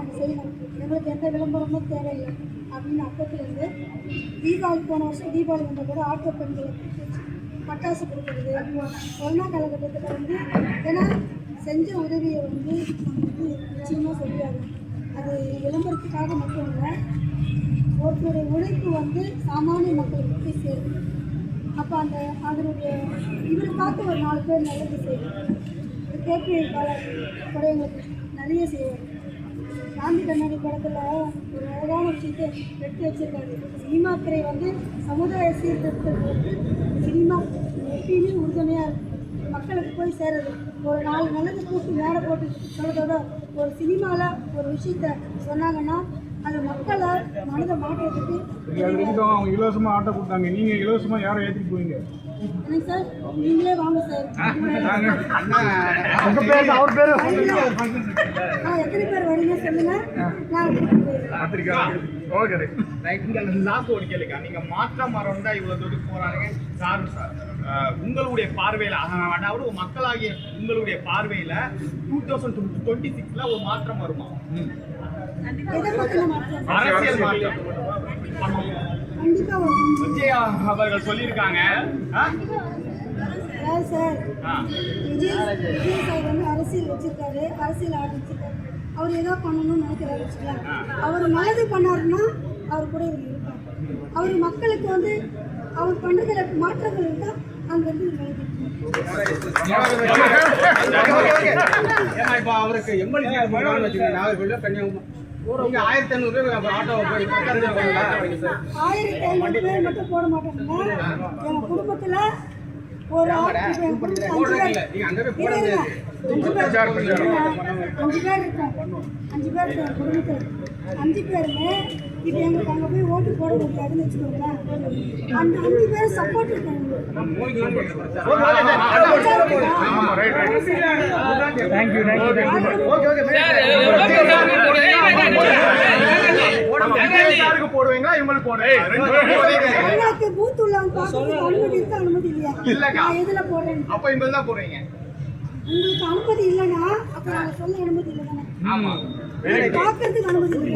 நாங்கள் செய்யணும். எங்களுக்கு எந்த விளம்பரமும் தேவையில்லை. அப்படின்னு அப்பத்துலேருந்து தீபாவளி போன வருஷம் தீபாவளி வந்த கூட ஆட்டோ பெண்களுக்கு பட்டாசு கொடுக்குறது. கொரோனா காலகட்டத்தில் வந்து ஏன்னா செஞ்ச உதவியை வந்து நம்ம வந்து நிச்சயமாக சொல்லியாகும் அது விளம்பரத்துக்காக மட்டும் இல்லை ஒருத்தருடைய உழைப்பு வந்து சாமானிய மக்களுக்கு போய் சேரும். அப்போ அந்த அதனுடைய இவரை பார்த்து ஒரு நாலு பேர் நல்லது செய்யும் கேபி பாலர் கூட எங்களுக்கு நிறைய செய்வார் காந்தி கண்ணாடி படத்தில் ஒரு அழகான விஷயத்தை எடுத்து வச்சிருக்காரு. சினிமா துறை வந்து சமுதாய சீர்திருத்தத்துக்கு சினிமா எப்பயுமே உறுதுணையாக இருக்கும் மக்களுக்கு போய் சேர்றது ஒரு நாலு நல்லது கூப்பிட்டு மேலே போட்டு சொல்றதோட ஒரு சினிமாவில் ஒரு விஷயத்த சொன்னாங்கன்னா அது மக்களை மனதை மாற்றுறதுக்கு அது வரைக்கும் அவங்க இலவசமாக ஆட்டோ கொடுத்தாங்க? நீங்கள் இலவசமாக யாரை ஏற்றிட்டு போவீங்க என்னங்க சார்? நீங்களே வாங்க சார். உங்கள் பேர் அவர் பேர்? ஆ எத்தனை பேர் வரீங்க சொல்லுங்க. நான் ஓகே லாஸ்ட் ஒரு கேளுக்கா நீங்க மாற்ற மரம் தான் இவ்வளவு தூரம் போறாங்க சார் உங்களுடைய பார்வையில அதாவது ஒரு மக்களாகிய உங்களுடைய பார்வையில டூ தௌசண்ட் டுவெண்ட்டி சிக்ஸ்ல ஒரு மாற்றம் வருமா? மாற்றம் அரசியல் மாற்றம் விஜய் அவர்கள் சொல்லியிருக்காங்க சார். விஜய் விஜய் சார் வந்து அரசியல் வச்சிருக்காரு அரசியல் ஆரம்பிச்சிருக்காரு அவர் ஏதோ பண்ணணும்னு நினைக்கிறாரு வச்சுக்கலாம் அவர் நல்லது பண்ணாருன்னா அவர் கூட இவர் இருப்பார் அவர் மக்களுக்கு வந்து அவர் பண்றதுல மாற்றங்கள் இருந்தால் அங்கிருந்து விலகி ஏன்னா இப்போ அவருக்கு எம்எல்ஏ நாகர்கோவில் கன்னியாகுமரி ஆயிரத்தி ஐநூறு பேர் மட்டும் போட மாட்டாங்க. எங்க குடும்பத்துல ஒரு அஞ்சு பேர். அஞ்சு பேர் இருக்கோம். அஞ்சு பேர் இருக்கோம். குடும்பத்தில். அஞ்சு பேருமே இப்போ எங்களுக்கு அங்கே போய் ஓட்டு போட முடியாதுன்னு வச்சுக்கோங்களேன். அந்த அஞ்சு பேர் சப்போர்ட் இருக்காங்க தேங்க்யூ தேங்க்யூ சாருக்கு போடுவீங்களா இவங்களுக்கு போடுவீங்க பூத் உள்ளவங்க அனுமதி இருக்கு அனுமதி இல்லையா? இல்லக்கா. நான் எதுல போடுறேன் அப்ப இவங்க தான் போடுவீங்க. உங்களுக்கு அனுமதி இல்லைன்னா அப்ப நாங்க சொல்ல அனுமதி இல்லை தானே ஆமா பார்க்கறதுக்கு அனுமதி இல்லை